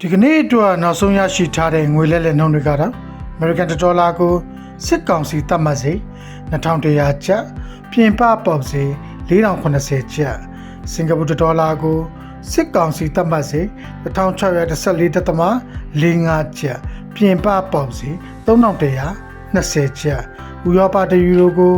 ဒီကနေ့အတွက်နောက်ဆုံးရရှိထားတဲ့ငွေလဲလှယ်နှုန်းတွေကတော့ American ဒေါ်လာကိုစစ်ကောင်စီတတ်မှတ်စေ2100ကျပ်ပြင်ပပေါက်စေ4080ကျပ်စင်ကာပူဒေါ်လာကိုစစ်ကောင်စီတတ်မှတ်စေ1614.45ကျပ်ပြင်ပပေါက်စေ3120ကျပ်ဥရောပတယူရိုကို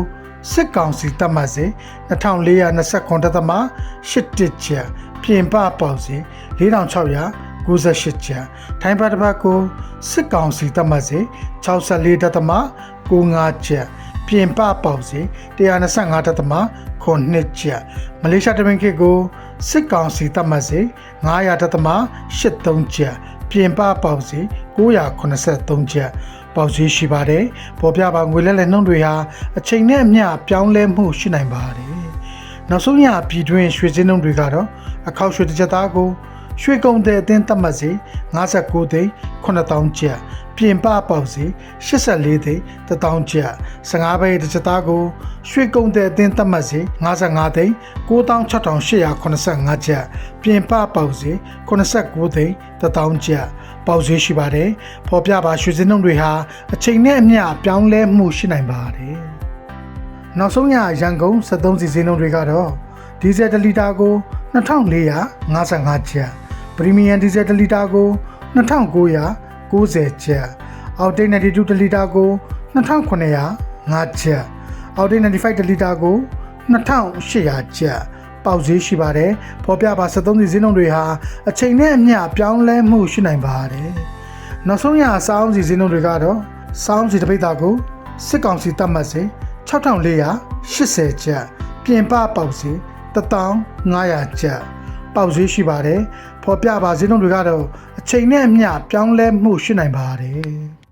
စစ်ကောင်စီတတ်မှတ်စေ2429.81ကျပ်ပြင်ပပေါက်စေ4600 98ကျပ်ထိုင်းဘတ်တစ်ပတ်ကိုစစ်ကောင်စီတတ်မှတ်စေ64.95ကျပ်ပြင်ပပေါက်စေ125.9ကျပ်မလေးရှားတမင်ခေတ်ကိုစစ်ကောင်စီတတ်မှတ်စေ900.83ကျပ်ပြင်ပပေါက်စေ983ကျပ်ပေါက်ဈေးရှိပါတယ်ပေါ်ပြပါငွေလဲလဲနှုန်းတွေဟာအချိန်နဲ့အမျှပြောင်းလဲမှုရှိနိုင်ပါတယ်နောက်ဆုံးရပြည်တွင်းရွှေစင်းနှုန်းတွေကတော့အခောက်ရွှေတစ်ချက်သားကို ရွှေကုံတဲ့အသင်းသတ်မှတ်စီ59သိန်း9000ကျပ်ပြင်ပပေါက်စီ84သိန်း1000ကျပ်15ဘိတ်တစ်ချက်သားကိုရွှေကုံတဲ့အသင်းသတ်မှတ်စီ55သိန်း96,885ကျပ်ပြင်ပပေါက်စီ89သိန်း1000ကျပ်ပေါက်ဈေးရှိပါတယ်ပေါ်ပြပါရွှေစင်းနှုန်းတွေဟာအချိန်နဲ့အမျှပြောင်းလဲမှုရှိနိုင်ပါတယ်နောက်ဆုံးရရန်ကုန်73စီစင်းနှုန်းတွေကတော့ဒီဇယ်1လီတာကို2455ကျပ် ပရီမီယံဒီဇယ်1လီတာကို2990ကျပ်အောက်တိတ်92တလီတာကို2905ကျပ်အောက်တိတ်95တလီတာကို2800ကျပ်ပေါက်ဈေးရှိပါတယ်ပေါ်ပြပါ73စီဈေးနှုန်းတွေဟာအချိန်နဲ့အမျှပြောင်းလဲမှုရှိနိုင်ပါတယ်နောက်ဆုံးရအစားအုံးစီဈေးနှုန်းတွေကတော့စောင်းစီတစ်ပိတ်တာကိုစစ်ကောင်စီတတ်မှတ်စေ6480ကျပ်ပြင်ပပေါက်စီ1500ကျပ် ပေါက်ဈေးရှိပါတယ်။ဖော်ပြပါဈေးနှုန်းတွေကတော့အချိန်နဲ့အမျှပြောင်းလဲမှုရှိနိုင်ပါတယ်။